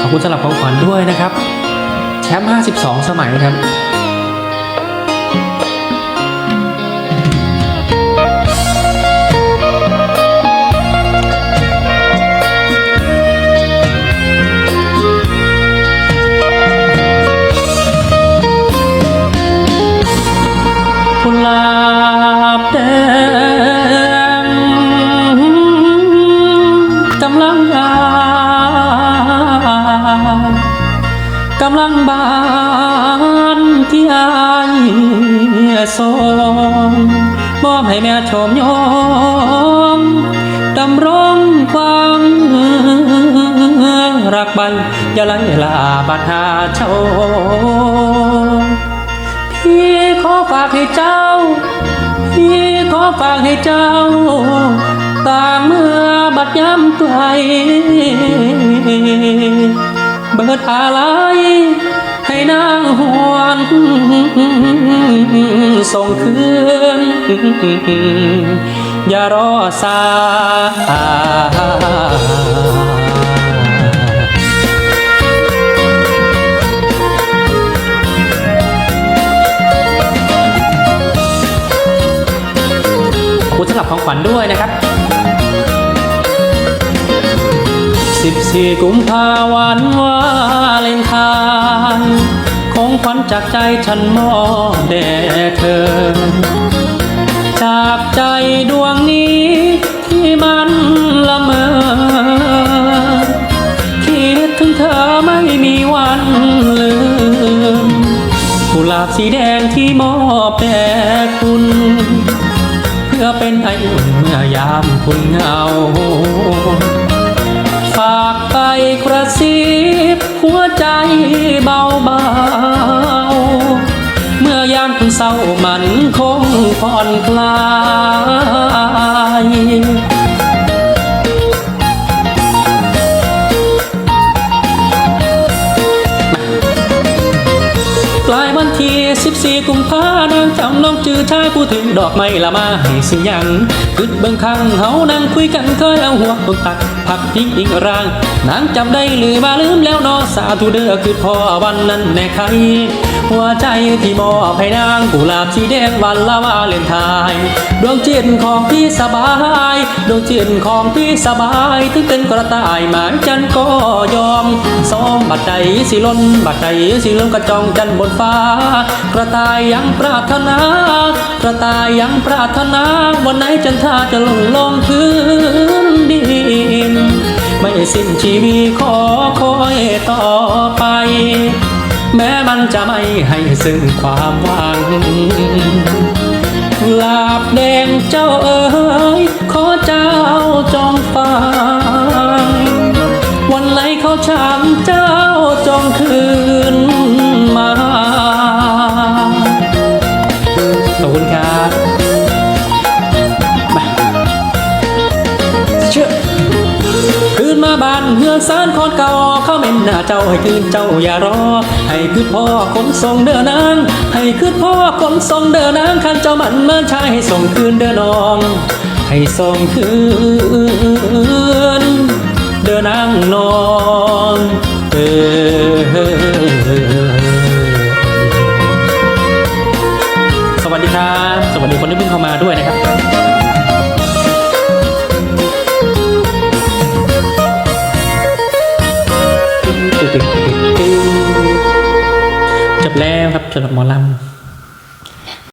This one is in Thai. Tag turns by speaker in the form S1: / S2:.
S1: ขอบคุณสำหรับของขวัญด้วยนะครับ แชมป์ 52 สมัยครับกุหลา องมอบให้แม่ชมยอมดำรงความรักใบอย่าไล่ลาบัดหาเช่าพี่ขอฝากให้เจ้า พี่ขอฝากให้เจ้าตาเมื่อบัดย้ำไกลเบิดอะไร ให้นางหวนส่งคืน อย่ารอสายขอบคุณสำหรับของขวัญด้วยนะครับ 14 กุมภาวันวาเลนไทน์ ของขวัญจากใจฉันมอบแด่เธอ จากใจดวงนี้ที่มันละเมอ คิดถึงเธอไม่มีวันลืมกุหลาบสีแดงที่มอบแด่คุณ เพื่อเป็นไออุ่นเมื่อยามคุณเหงาฝากไปกระซิบหัวใจเบา เศร้ามันคงผ่อนคลายกลายวันที่14กุมภานางจำน้องจือชายผู้ถึงดอกไม้ละมาให้สิยังคึดเบิ่งข้างเฮานั่งคุยกันเคยเอาหัวตกตักพักพิงอิงร่าง นางจำได้หรือมาลืมแล้วเนอสาธุเด้อคือพ่อวันนั้นแน่ใคร หัวใจที่มอบให้นางกุหลาบสีแดงวันละวาเลนไทน์ดวงจิตของพี่สบาย ดวงจิตของพี่สบายถึงเป็นกระต่ายหมายจันก็ยอมสองบัดใดสิล้นบัดใดสิล้นกระจองจันบนฟ้า กระต่ายยังปรารถนา กระต่ายยังปรารถนาวันไหนจันทราจะลงลงพื้นดินไม่สิ้นชีวิตขอคอยต่อไป แม้มันจะไม่ให้ซึ่งความหวังลาบแดงเจ้าเอ๋ คืนมาบ้านเฮือนสารคอนเก่าเข้าเม่นหน้าเจ้าให้คืนเจ้าอย่ารอ ให้คืนพ่อคนส่งเด้อนางให้คืนพ่อคนส่งเด้อนางขันเจ้ามันเมื่อชายให้ส่งคืนเด้อน้อง ให้ส่งคืนเด้อนางนอนเออสวัสดีครับ สวัสดีคนที่เพิ่งเข้ามาด้วยนะครับ